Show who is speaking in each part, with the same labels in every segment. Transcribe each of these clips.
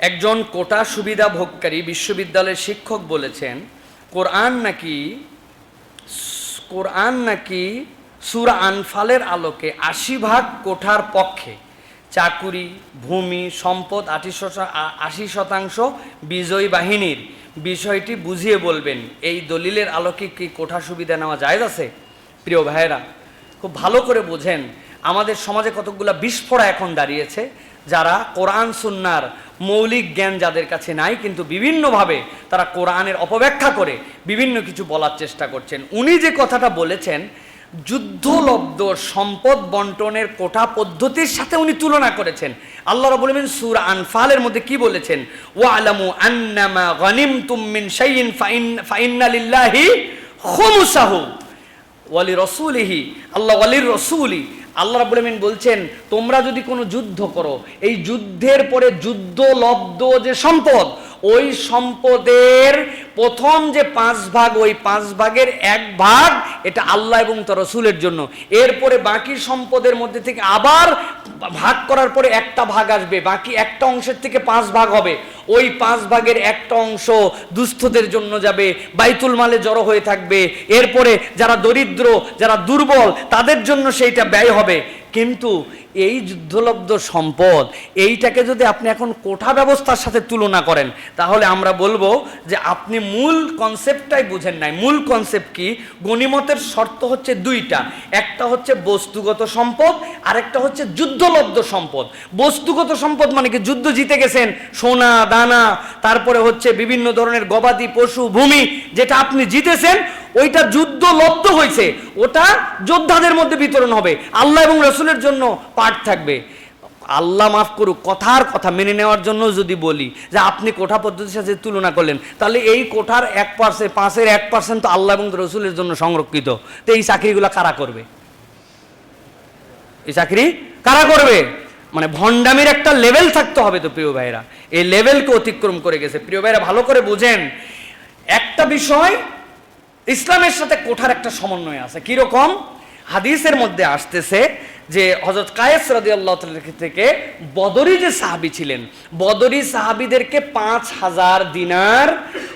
Speaker 1: একজন কোটা সুবিধা ভোগকারী বিশ্ববিদ্যালয়ের শিক্ষক বলেছেন, কোরআন নাকি কোরআন নাকি সুরা আনফালের আলোকে আশি ভাগ কোঠার পক্ষে চাকুরি, ভূমি, সম্পদ আশি শতাংশ বিজয়ী বাহিনীর বিষয়টি বুঝিয়ে বলবেন। এই দলিলের আলোকে কি কোঠা সুবিধা নেওয়া যায় আছে? প্রিয় ভাইয়েরা, খুব ভালো করে বোঝেন, আমাদের সমাজে কতগুলো বিস্ফোরা এখন দাঁড়িয়েছে। যারা কোরআন, সুন্নার মৌলিক জ্ঞান যাদের কাছে নাই, কিন্তু বিভিন্নভাবে তারা কোরআনের অপব্যাখ্যা করে বিভিন্ন কিছু বলার চেষ্টা করছেন। উনি যে কথাটা বলেছেন, যুদ্ধলব্ধ সম্পদ বন্টনের কোটা পদ্ধতির সাথে উনি তুলনা করেছেন। আল্লাহ রাব্বুল আলামিন সূরা আনফালের মধ্যে কি বলেছেন? ও আলামু আন্নামা গানিমতুম মিন শাইইন ফাইন, ফাইন্না লিল্লাহি খুমুসাহু। ওয়ালি রসুলিহি, আল্লাহ ওয়ালির রসুলি আল্লাহ রাবুল আমিন বলছেন, তোমরা যদি কোনো যুদ্ধ করো, এই যুদ্ধের পরে যুদ্ধ, লব্ধ যে সম্পদ ওই সম্পদের প্রথম যে পাঁচ ভাগ, ওই পাঁচ ভাগের এক ভাগ এটা আল্লাহ এবং তার রসুলের জন্য। এরপরে বাকি সম্পদের মধ্যে থেকে আবার ভাগ করার পরে একটা ভাগ আসবে। বাকি একটা অংশের থেকে পাঁচ ভাগ হবে। ওই পাঁচ ভাগের একটা অংশ দুস্থদের জন্য যাবে, বাইতুল মালে জড়ো হয়ে থাকবে। এরপরে যারা দরিদ্র, যারা দুর্বল, তাদের জন্য সেইটা ব্যয় হবে। কিন্তু এই যুদ্ধলব্ধ সম্পদ, এইটাকে যদি আপনি এখন কোঠা ব্যবস্থার সাথে তুলনা করেন, তাহলে আমরা বলব যে আপনি মূল কনসেপ্টটাই বুঝেন নাই। মূল কনসেপ্ট কি? গণিমতের শর্ত হচ্ছে দুইটা। একটা হচ্ছে বস্তুগত সম্পদ, আরেকটা হচ্ছে যুদ্ধলব্ধ সম্পদ। বস্তুগত সম্পদ মানে কি? যুদ্ধ জিতে গেছেন, সোনা, দানা, তারপরে হচ্ছে বিভিন্ন ধরনের গবাদি পশু, ভূমি, যেটা আপনি জিতেছেন ওইটা যুদ্ধ লব্ধ হয়েছে, ওটা যোদ্ধাদের মধ্যে বিতরণ হবে। আল্লাহ এবং রসুলের জন্য পাঠ থাকবে। আল্লাহ মাফ করুক, কথার কথা মেনে নেওয়ার জন্য যদি বলি যে আপনি কোঠা পদ্ধতির সাথে তুলনা করলেন, তাহলে এই কোঠার এক পার্সেন্ট পাঁচের এক পার্সেন্ট তো আল্লাহ এবং রসুলের জন্য সংরক্ষিত। তো এই চাকরিগুলো কারা করবে? এই চাকরি কারা করবে? মানে ভণ্ডামির একটা লেভেল থাকতে হবে তো প্রিয় ভাইরা এই লেভেলকে অতিক্রম করে গেছে। প্রিয় ভাইরা ভালো করে বুঝেন, একটা বিষয় ইসলামের সাথে কোঠার একটা সমন্বয় আছে। কীরকম? হাদিসের মধ্যে আসতেছে যে হজরত কায়েস রাদি আল্লাহ থেকে বদরি যে সাহাবি ছিলেন, বদরি সাহাবিদেরকে পাঁচ হাজার দিনার,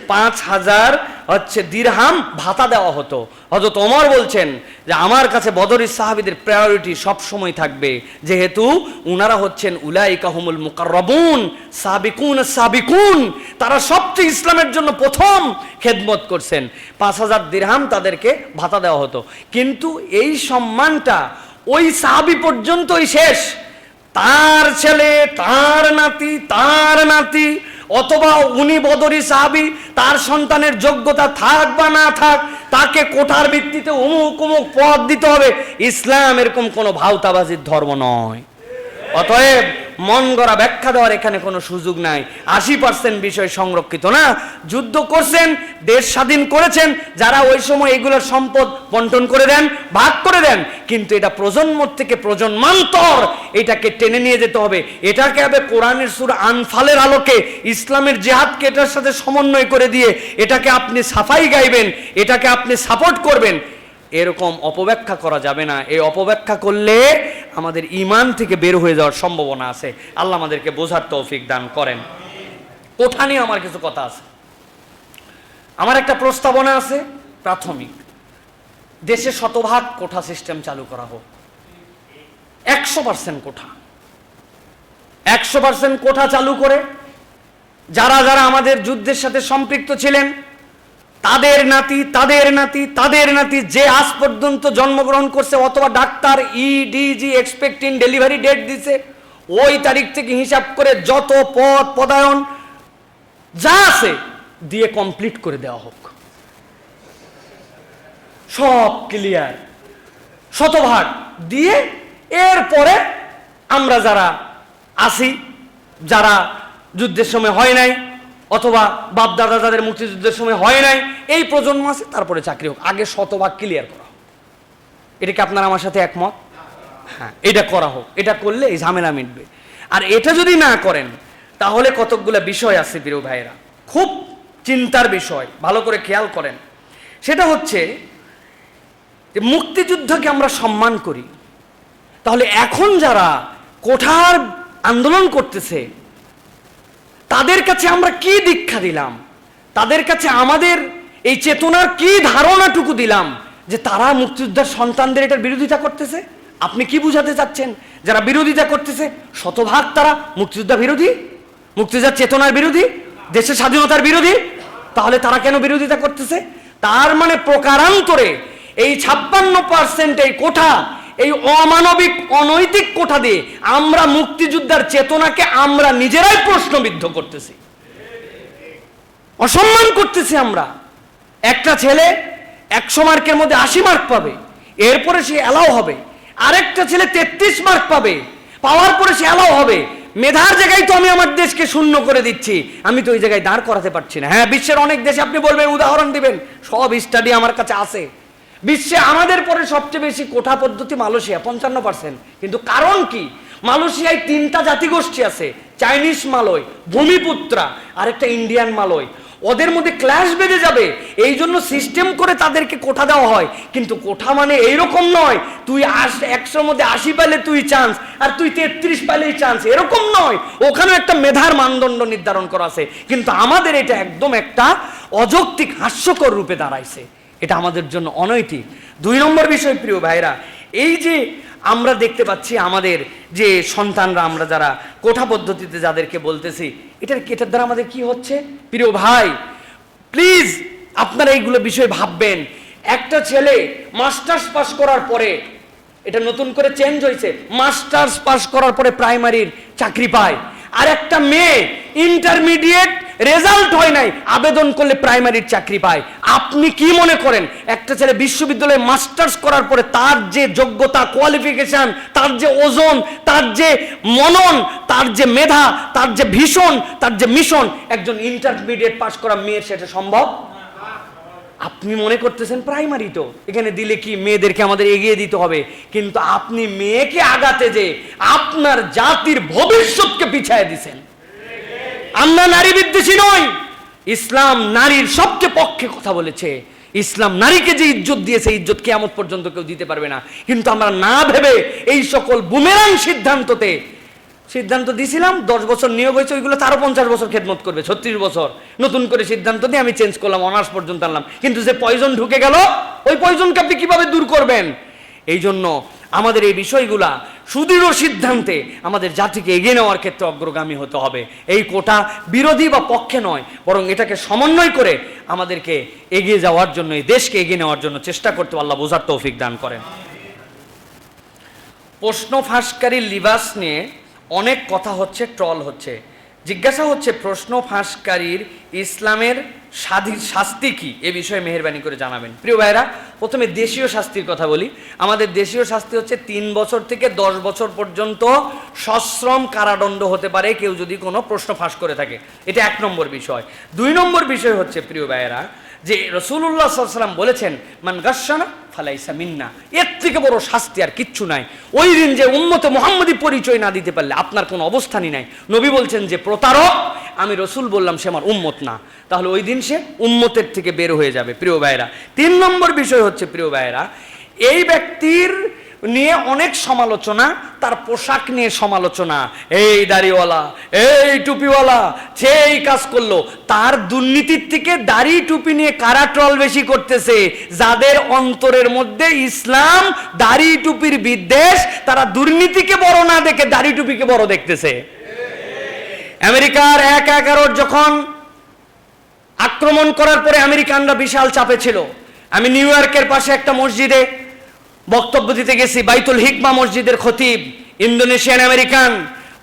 Speaker 1: পাঁচ হাজার হচ্ছে দিরহাম ভাতা দেওয়া হতো। হজরত ওমর বলছেন যে, আমার কাছে বদরি সাহাবিদের প্রায়োরিটি সব সময় থাকবে। যেহেতু উনারা হচ্ছেন উলাই কাহমুল মুকাররবুন, সাবিকুন সাবিকুন, তারা সবচেয়ে ইসলামের জন্য প্রথম খেদমত করছেন। পাঁচ হাজার দিরহাম তাদেরকে ভাতা দেওয়া হতো। কিন্তু এই সম্মানটা ওই সাহাবি পর্যন্তই শেষ। তার ছেলে, তার নাতি তার নাতি অথবা উনি বদরি সাহাবি, তার সন্তানের যোগ্যতা থাক বা না থাক, তাকে কোঠার ভিত্তিতে উমুক উমুক পদ দিতে হবে। ইসলাম এরকম কোনো ভাওতাবাজির ধর্ম নয়। অতএব মন গড়া ব্যাখ্যা দেওয়ার এখানে কোনো সুযোগ নাই। আশি পার্সেন্ট বিষয় সংরক্ষিত না। যুদ্ধ করছেন, দেশ স্বাধীন করেছেন, যারা ওই সময় এগুলোর সম্পদ বন্টন করে দেন, ভাগ করে দেন, কিন্তু এটা প্রজন্ম থেকে প্রজন্মান্তর এটাকে টেনে নিয়ে যেতে হবে। এটাকে হবে কোরআনের সুর আনফালের আলোকে, ইসলামের জেহাদকে এটার সাথে সমন্বয় করে দিয়ে এটাকে আপনি সাফাই গাইবেন, এটাকে আপনি সাপোর্ট করবেন। এরকম অপব্যাখ্যা করা যাবে না। এই অপব্যাখ্যা করলে আমাদের ইমান থেকে বের হয়ে যাওয়ার সম্ভাবনা আছে। আল্লাহ আমাদেরকে বোঝার তৌফিক দান করেন। কোঠা নিয়ে আমার কিছু কথা আছে? আমার একটা প্রস্তাবনা আছে, প্রাথমিক। দেশে শতভাগ কোঠা সিস্টেম চালু করা হোক। একশো পার্সেন্ট কোঠা। একশো পার্সেন্ট কোঠা চালু করে যারা যারা আমাদের যুদ্ধের সাথে সম্পৃক্ত ছিলেন তাদের নাতি তাদের নাতি তাদের নাতি যে আজ পর্যন্ত জন্মগ্রহণ করছে অথবা ডাক্তার ইডিজি এক্সপেক্টিং ডেলিভারি ডেট দিছে, ওই তারিখ থেকে হিসাব করে যত পদ, পদায়ন যা আছে দিয়ে কমপ্লিট করে দেওয়া হোক। সব ক্লিয়ার শতভাগ দিয়ে এরপরে আমরা যারা আসি যারা যুদ্ধের সময় হয় নাই অথবা বাপ দাদা যাদের মুক্তিযুদ্ধের সময় হয় নাই, এই প্রজন্ম আছে, তারপরে চাকরি হোক। আগে শতভাগ ক্লিয়ার করা এটা কি আপনার আমার সাথে একমত? হ্যাঁ এটা করা হোক। এটা করলে এই ঝামেলা মিটবে। আর এটা যদি না করেন, তাহলে কতকগুলো বিষয় আছে প্রিয় ভাইয়েরা। খুব চিন্তার বিষয়, ভালো করে খেয়াল করেন। সেটা হচ্ছে যে মুক্তিযুদ্ধকে আমরা সম্মান করি। তাহলে এখন যারা কোঠার আন্দোলন করতেছে তাদের কাছে আমরা কি দীক্ষা দিলাম? তাদের কাছে আমাদের এই চেতনার কি ধারণাটুকু দিলাম যে তারা মুক্তিযোদ্ধার সন্তানদের এটার বিরোধিতা করতেছে? আপনি কি বুঝাতে চাচ্ছেন? যারা বিরোধিতা করতেছে, শতভাগ তারা মুক্তিযোদ্ধা বিরোধী? মুক্তিযোদ্ধার চেতনার বিরোধী? দেশের স্বাধীনতার বিরোধী? তাহলে তারা কেন বিরোধিতা করতেছে? তার মানে প্রকারান্তরে এই ছাপ্পান্ন পার্সেন্ট এই কোঠা এই অমানবিক অনৈতিক কোঠা দিয়ে আমরা মুক্তিযোদ্ধার চেতনাকে আমরা নিজেরাই প্রশ্নবিদ্ধ করতেছি। অসম্মান করতেছি আমরা। একটা ছেলে একশো মার্কের মধ্যে আশি মার্ক পাবে, এরপরে সে অ্যালাও হবে। আরেকটা ছেলে তেত্রিশ মার্ক পাবে, পাওয়ার পরে সে অ্যালাও হবে। মেধার জায়গায় তো আমি আমার দেশকে শূন্য করে দিচ্ছি, আমি তো ওই জায়গায় দাঁড় করাতে পারছি না। হ্যাঁ বিশ্বের অনেক দেশে আপনি বলবেন, উদাহরণ দিবেন, সব স্টাডি আমার কাছে আছে। বিশ্বে আমাদের পরে সবচেয়ে বেশি কোঠা পদ্ধতি মালয়েশিয়া পঞ্চান্ন পার্সেন্ট কিন্তু কারণ কি? মালয়েশিয়ায় তিনটা জাতিগোষ্ঠী আছে, চাইনিজ মালয়, ভূমিপুত্রা, আরেকটা ইন্ডিয়ান মালয়। ওদের মধ্যে ক্লাশ বেঁধে যাবে, এই জন্য সিস্টেম করে তাদেরকে কোঠা দেওয়া হয়। কিন্তু কোঠা মানে এইরকম নয়, তুই আশ একশোর মধ্যে আশি পাইলে তুই চান্স আর তুই তেত্রিশ পাইলেই চান্স এরকম নয়। ওখানে একটা মেধার মানদণ্ড নির্ধারণ করা আছে। কিন্তু আমাদের এটা একদম একটা অযৌক্তিক, হাস্যকর রূপে দাঁড়াইছে। এটা আমাদের জন্য অনৈতিক। দুই নম্বর বিষয় প্রিয় ভাইরা এই যে আমরা দেখতে পাচ্ছি আমাদের যে সন্তানরা, আমরা যারা কোঠা পদ্ধতিতে যাদেরকে বলতেছি, এটার এটার দ্বারা আমাদের কি হচ্ছে? প্রিয় ভাই প্লিজ আপনারা এইগুলো বিষয়ে ভাববেন। একটা ছেলে মাস্টার্স পাস করার পরে, এটা নতুন করে চেঞ্জ হয়েছে, মাস্টার্স পাস করার পরে প্রাইমারির চাকরি পায়। আর একটা মেয়ে ইন্টারমিডিয়েট রেজাল্ট হয় নাই, আবেদন করলে প্রাইমারির চাকরি পায়। আপনি কি মনে করেন? একটা ছেলে বিশ্ববিদ্যালয়ে মাস্টার্স করার পরে তার যে যোগ্যতা কোয়ালিফিকেশন তার যে ওজন, তার যে মনন, তার যে মেধা, তার যে ভীষণ, তার যে মিশন, একজন ইন্টারমিডিয়েট পাস করা মেয়ের সেটা সম্ভব? আপনি মনে করতেছেন প্রাইমারি তো। এখানে দিলে কি মেয়েদেরকে আমাদের এগিয়ে দিতে হবে? কিন্তু আপনি মেয়েকে আগাতে যে আপনার জাতির ভবিষ্যৎকে পিছায় দিছেন। আমরা নারী বিদ্বেষী নই। ইসলাম নারীর সবচেয়ে পক্ষে কথা বলেছে। ইসলাম নারীকে যে ইজ্জত দিয়েছে ইজ্জত কেয়ামত পর্যন্ত কেউ দিতে পারবে না। কিন্তু আমরা না ভেবে এই সকল বুমেরাং সিদ্ধান্ততে, সিদ্ধান্ত দিয়েছিলাম, দশ বছর নিয়োগ হয়েছে, ওইগুলো তারও পঞ্চাশ বছর খেদমত করবে, ছত্রিশ বছর। নতুন করে সিদ্ধান্ত দিয়ে আমি চেঞ্জ করলাম অনার্স পর্যন্ত আনলাম। কিন্তু যে পয়জন ঢুকে গেল, ওই পয়জনকে আপনি কীভাবে দূর করবেন? এই জন্য আমাদের এই বিষয়গুলা সুদৃঢ় সিদ্ধান্তে আমাদের জাতিকে এগিয়ে নেওয়ার ক্ষেত্রে অগ্রগামী হতে হবে। এই কোটা বিরোধী বা পক্ষে নয়, বরং এটাকে সমন্বয় করে আমাদেরকে এগিয়ে যাওয়ার জন্য, এই দেশকে এগিয়ে নেওয়ার জন্য চেষ্টা করতে আল্লাহ বোঝার তৌফিক দান করেন। প্রশ্ন ফাঁসকারী লিবাস নিয়ে অনেক কথা হচ্ছে, ট্রল হচ্ছে। জিজ্ঞাসা হচ্ছে, প্রশ্ন ফাঁসকারীর ইসলামের স্বাধীন শাস্তি কি? এ বিষয়ে মেহরবানি করে জানাবেন। প্রিয় ভাইরা প্রথমে দেশীয় শাস্তির কথা বলি। আমাদের দেশীয় শাস্তি হচ্ছে তিন বছর থেকে দশ বছর পর্যন্ত সশ্রম কারাদণ্ড হতে পারে, কেউ যদি কোনো প্রশ্ন ফাঁস করে থাকে। এটা এক নম্বর বিষয়। দুই নম্বর বিষয় হচ্ছে, প্রিয় ভাইয়েরা, যে রসুল্লাহ সাল্লাম বলেছেন, মান গাসানা ফালাইসা মিন্না। এর থেকে বড় শাস্তি আর কিচ্ছু নাই। ওই দিন যে উন্মত মোহাম্মদী পরিচয় না দিতে পারলে আপনার কোনো অবস্থানই নাই। নবী বলছেন যে, প্রতারক, আমি রসুল বললাম সে আমার উম্মত না। তাহলে ওই দিন সে উম্মতের থেকে বের হয়ে যাবে, প্রিয় ভাইরা তিন নম্বর বিষয় হচ্ছে, প্রিয় ভাইরা এই ব্যক্তির নিয়ে অনেক সমালোচনা, তার পোশাক নিয়ে সমালোচনা। এই দাড়িওয়ালা, এই টুপিওয়ালা সে এই কাজ করল, তার দুর্নীতির থেকে দাড়ি টুপি নিয়ে কারা ট্রল বেশি করতেছে? যাদের অন্তরের মধ্যে ইসলাম, দাড়ি টুপির বিদ্বেষ, তারা দুর্নীতিকে বড় না দেখে দাড়ি টুপিকে বড় দেখতেছে। আমেরিকার এক এগারোর যখন আক্রমণ করার পরে আমেরিকানরা বিশাল চাপে ছিল। আমি নিউ ইয়র্কের পাশে একটা মসজিদে বক্তব্য দিতে গেছি, বাইতুল হিকমা মসজিদের খতিব, ইন্দোনেশিয়ান আমেরিকান।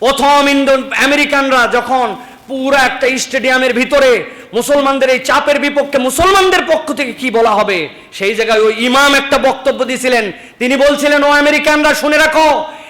Speaker 1: প্রথম ইন্দো আমেরিকানরা যখন পুরো একটা স্টেডিয়ামের ভিতরে মুসলমানদের এই চাপের বিপক্ষে মুসলমানদের পক্ষ থেকে কি বলা হবে, সেই জায়গায় ওই ইমাম একটা বক্তব্য দিয়েছিলেন। তিনি বলছিলেন, ও আমেরিকানরা, শুনে রাখো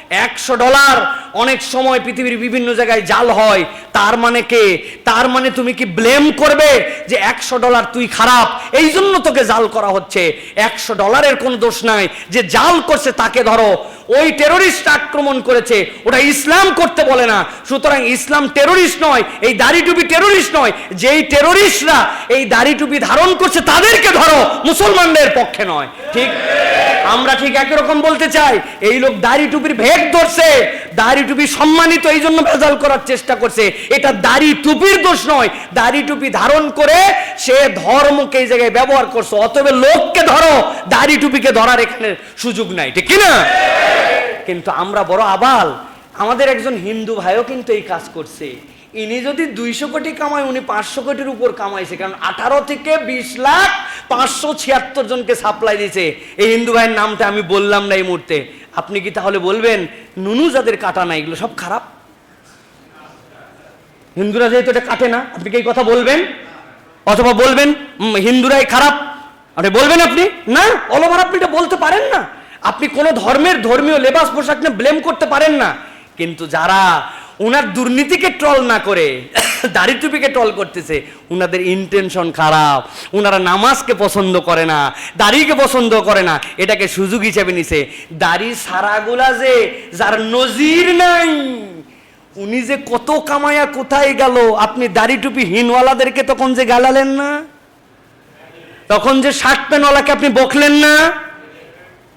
Speaker 1: একশো ডলার। অনেক সময় পৃথিবীর বিভিন্ন জায়গায় জাল হয়। তার মানে কে? তার মানে তুমি কি ব্লেম করবে যে একশো ডলার তুই খারাপ? এই জন্য তোকে জাল করা হচ্ছে। একশো ডলারের কোনো দোষ নাই। যে জাল করছে তাকে ধরো। ওই টেরোরিস্ট আক্রমণ করেছে। ওটা ইসলাম করতে বলে না। সুতরাং ইসলাম টেরোরিস্ট নয়, এই দাড়ি টুপি টেরোরিস্ট নয়। যেই টেরোরিস্টরা এই দাড়ি টুপি ধারণ করছে তাদেরকে ধরো। মুসলমানদের পক্ষে নয়। ঠিক? আমরা ঠিক একই রকম বলতে চাই, এই লোক দাড়ি টুপির ভেদ ধরছে, দাড়ি টুপি সম্মানিত এই জন্য ভেজাল করার চেষ্টা করছে। এটা দাড়ি টুপির দোষ নয়, দাড়ি টুপি ধারণ করে সে ধর্মকে এই জায়গায় ব্যবহার করছে, অতএব লোককে ধরো, দাড়ি টুপিকে ধরার এখানে সুযোগ নাই, ঠিক কি না কিন্তু আমরা বড় আবাল, আমাদের একজন হিন্দু ভাইও কিন্তু এই কাজ করছে। ইনি যদি দুইশো কোটি কামায়, উনি পাঁচশো কোটির উপর কামাইছে। কারণ আঠারো থেকে বিশ লাখ পাঁচশো ছিয়াত্তর জনকে সাপ্লাই দিয়েছে। এই হিন্দু ভাইয়ের নামটা আমি বললাম না এই মুহূর্তে। আপনি কি তাহলে বলবেন, নুনু যাদের কাটা না, এগুলো সব খারাপ? হিন্দুরা যেহেতু এটা কাটে না, আপনি কি এই কথা বলবেন? অথবা বলবেন হিন্দুরাই খারাপ। আপনি বলবেন আপনি? না অলওভার আপনি এটা বলতে পারেন না। আপনি কোনো ধর্মের ধর্মীয় লেবাস পোশাক নিয়ে ব্লেম করতে পারেন না। কিন্তু যারা উনার দুর্নীতিকে ট্রল না করে, দাড়ি টুপিকে ট্রল করতেছে, উনাদের ইন্টেনশন খারাপ, উনারা নামাজকে পছন্দ করে না, দাড়িকে পছন্দ করে না, এটাকে সুযোগ হিসেবে নিছে। দাড়ি সারাগুলা যে, যার নজির নাই, উনি যে কত কামায়া কোথায় গেল, আপনি দাড়ি টুপি হিনওয়ালাদেরকে তখন যে গালালেন না? তখন যে শার্ট প্যান্টওয়ালাকে আপনি বকলেন না?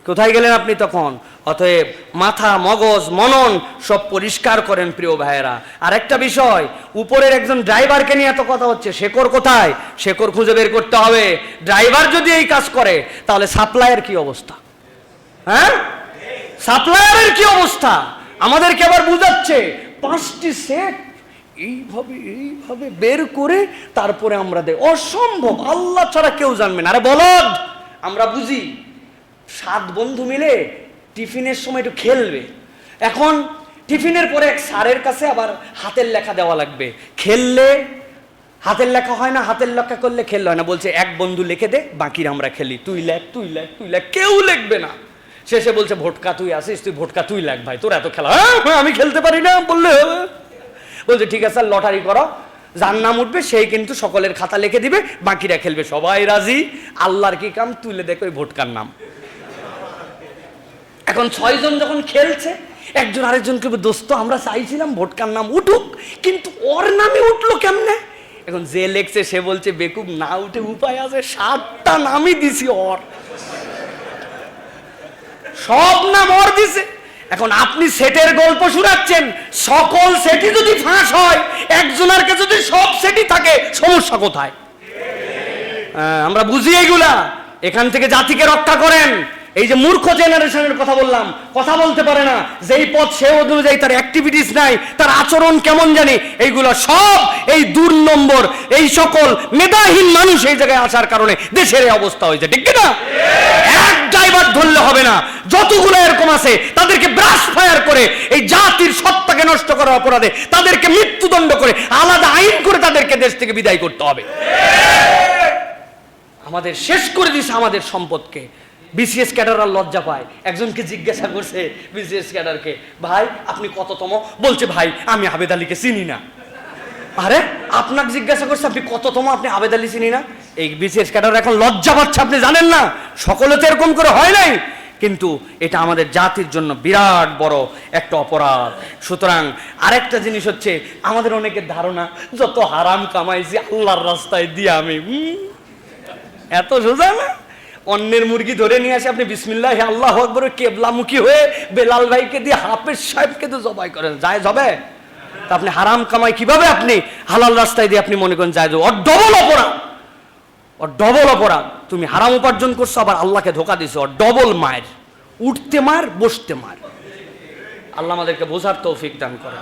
Speaker 1: কোথায় গেলেন আপনি তখন? অতএব মাথা, মগজ, মনন সব পরিষ্কার করেন প্রিয় ভাইয়েরা। আর একটা বিষয়, উপরের একজন ড্রাইভারকে নিয়ে এত কথা হচ্ছে শেকর কোথায়? শেকর খুঁজে বের করতে হবে। ড্রাইভার যদি এই কাজ করে, তাহলে সাপ্লাইয়ের কি অবস্থা? হ্যাঁ? সাপ্লায়ারের কি অবস্থা? আমাদেরকে আবার বুঝাচ্ছে, পাঁচটি সেট এইভাবে এইভাবে বের করে তারপরে আমরা দেয় অসম্ভব, আল্লাহ ছাড়া কেউ জানবে না। আরে বলদ, আমরা বুঝি, সাত বন্ধু মিলে টিফিনের সময় একটু খেলবে। এখন টিফিনের পরে এক স্যারের কাছে আবার হাতের লেখা দেওয়া লাগবে। খেললে হাতের লেখা হয় না হাতের লেখা করলে খেললে হয় না। বলছে এক বন্ধু লিখে দে বাকির আমরা খেলি। তুই লেখ তুই লেখ তুই লেখ। কেউ লিখবে না। শেষে বলছে ভোটকা তুই আসিস তুই ভোটকা তুই লেখ ভাই তোর এত খেলা। "হ্যাঁ, হ্যাঁ, আমি খেলতে পারি না। বললে হবে বলছে ঠিক আছে লটারি করো। যার নাম উঠবে সেই কিন্তু সকলের খাতা লিখে দিবে বাকিরা খেলবে। সবাই রাজি। আল্লাহর কি কাম? তুলে দেখো ওই ভোটকার নাম। এখন ছয়জন যখন খেলছে একজন আরেকজনকে দোস্ত আমরা চাইছিলাম ভোটকার নাম উঠুক কিন্তু ওর নামে উঠল কেমনে? এখন যে লেখছে সে বলছে বেকুব না উঠে উপায় আছে সাতটা নামই দিছি ওর। সব নাম ওর দিছে। এখন আপনি সেটের গল্প শুনাচ্ছেন সকল সেটই যদি ফাঁস হয় একজনের কাছে যদি সব সেটই থাকে সমস্যা কোথায়? হ্যাঁ, আমরা বুঝি এগুলা। এখান থেকে জাতিকে রক্ষা করেন। এই যে মূর্খ জেনারেশনের কথা বললাম, কথা বলতে পারে না। যেই পথ সে অনুযায়ী তার অ্যাক্টিভিটিস নাই, তার আচরণ কেমন জানি, এইগুলো সব এই দূর নম্বর, এই সকল মেধাহীন মানুষ এই জায়গায় আসার কারণে দেশের এই অবস্থা হয়েছে, ঠিক না এক ড্রাইভার ধরলে হবে না। যতগুলো এরকম আছে, তাদেরকে ব্রাশ ফায়ার করে, এই জাতির সত্তাকে নষ্ট করার অপরাধে তাদেরকে মৃত্যুদণ্ড করে আলাদা আইন করে তাদেরকে দেশ থেকে বিদায় করতে হবে। আমাদের শেষ করে দিছে আমাদের সম্পদকে। বিসিএস ক্যাডাররা লজ্জা পায়। একজনকে জিজ্ঞাসা করছে বিসিএস ক্যাডারকে ভাই, আপনি কততম? বলছে, ভাই, আমি আবেদ আলীকে চিনি না। আরে, আপনাকে জিজ্ঞাসা করছে, আপনি কততম? আপনি আবেদ আলী চিনি না? এই বিসিএস ক্যাডার এখন লজ্জা পাচ্ছে, আপনি জানেন না? সকলে তো এরকম করে হয় নাই। কিন্তু এটা আমাদের জাতির জন্য বিরাট বড় একটা অপরাধ। সুতরাং আরেকটা জিনিস হচ্ছে, আমাদের অনেকের ধারণা, যত হারাম কামাইছি, আল্লাহর রাস্তায় দিয়ে আমি। এত সোজা না? অন্যের মুরগি ধরে নিয়ে আসে, আপনি বিসমিল্লাহ আল্লাহ আকবর কেবলামুখী হয়ে বেলাল ভাইকে দিয়ে হাফেজ সাহেবকে তো জবাই করেন। যায় যাবে তা আপনি হারাম কামাই কীভাবে আপনি হালাল রাস্তায় দিয়ে আপনি মনে করেন যায় ওর ডবল অপরাধ। ওর ডবল অপরাধ। তুমি হারাম উপার্জন করছ, আবার আল্লাহকে ধোকা দিছো। ওর ডবল মায়ের। উঠতে মার, বসতে মার। আল্লাহ আমাদেরকে বোঝার তৌফিক দান করে